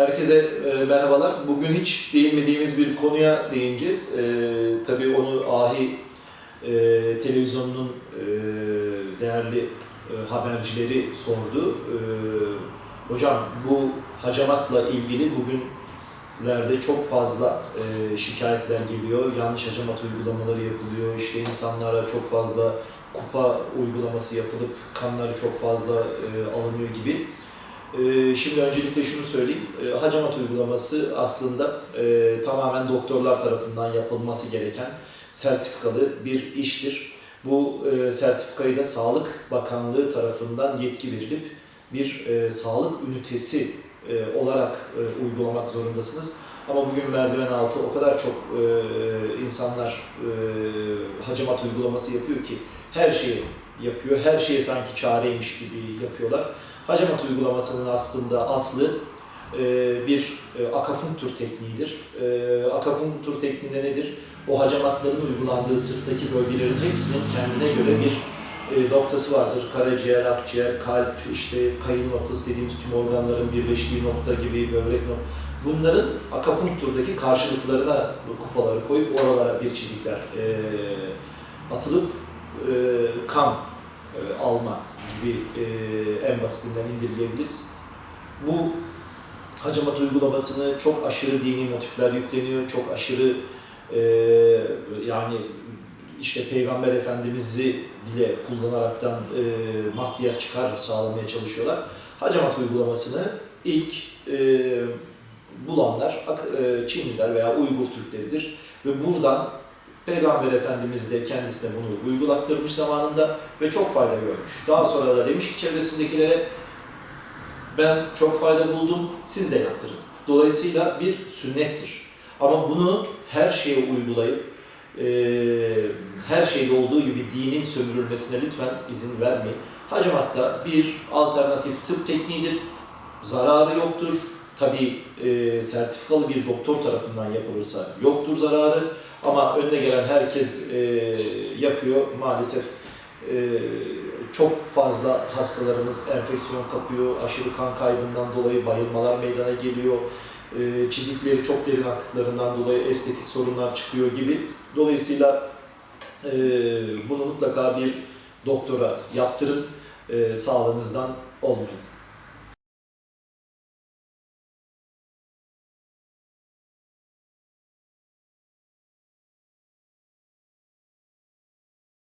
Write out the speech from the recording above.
Herkese e, merhabalar. Bugün hiç değinmediğimiz bir konuya değineceğiz. E, tabii onu Ahi e, televizyonunun e, değerli e, habercileri sordu. E, hocam bu hacamatla ilgili bugünlerde çok fazla e, şikayetler geliyor. Yanlış hacamat uygulamaları yapılıyor. İşte insanlara çok fazla kupa uygulaması yapılıp kanları çok fazla e, alınıyor gibi. Ee, Şimdi öncelikle şunu söyleyeyim. Ee, Hacamat uygulaması aslında e, tamamen doktorlar tarafından yapılması gereken sertifikalı bir iştir. Bu e, sertifikayı da Sağlık Bakanlığı tarafından yetki verilip bir e, sağlık ünitesi olarak uygulamak zorundasınız. Ama bugün merdiven altı o kadar çok insanlar hacamat uygulaması yapıyor ki her şeyi yapıyor. Her şeye sanki çareymiş gibi yapıyorlar. Hacamat uygulamasının aslında aslı e, bir e, akapunktur tekniğidir. E, Akapunktur tekniğinde nedir? O hacamatların uygulandığı sırttaki bölgelerin hepsinin kendine göre bir noktası vardır. Karaciğer, akciğer, kalp, işte kayın noktası dediğimiz tüm organların birleştiği nokta gibi böbrek nokta. Bunların akapunkturdaki karşılıklarına kupaları koyup oralara bir çizikler atılıp kan e, alma gibi e, en basitinden indirgeyebiliriz. Bu hacamat uygulamasını çok aşırı dini motifler yükleniyor, çok aşırı e, yani işte Peygamber Efendimiz'i bile kullanaraktan e, maddiyat çıkar sağlamaya çalışıyorlar. Hacamat uygulamasını ilk e, bulanlar e, Çinliler veya Uygur Türkleridir ve buradan Peygamber Efendimiz de kendisine bunu uygulattırmış zamanında ve çok fayda görmüş. Daha sonra da demiş ki çevresindekilere ben çok fayda buldum, siz de yaptırın. Dolayısıyla bir sünnettir. Ama bunu her şeye uygulayıp e, her şeyde olduğu gibi dinin sömürülmesine lütfen izin vermeyin. Hacamatta bir alternatif tıp tekniğidir. Zararı yoktur. Tabii e, sertifikalı bir doktor tarafından yapılırsa yoktur zararı. Ama önüne gelen herkes e, yapıyor. Maalesef e, çok fazla hastalarımız enfeksiyon kapıyor. Aşırı kan kaybından dolayı bayılmalar meydana geliyor. E, çizikleri çok derin attıklarından dolayı estetik sorunlar çıkıyor gibi. Dolayısıyla e, bunu mutlaka bir doktora yaptırın. E, sağlığınızdan olmayın.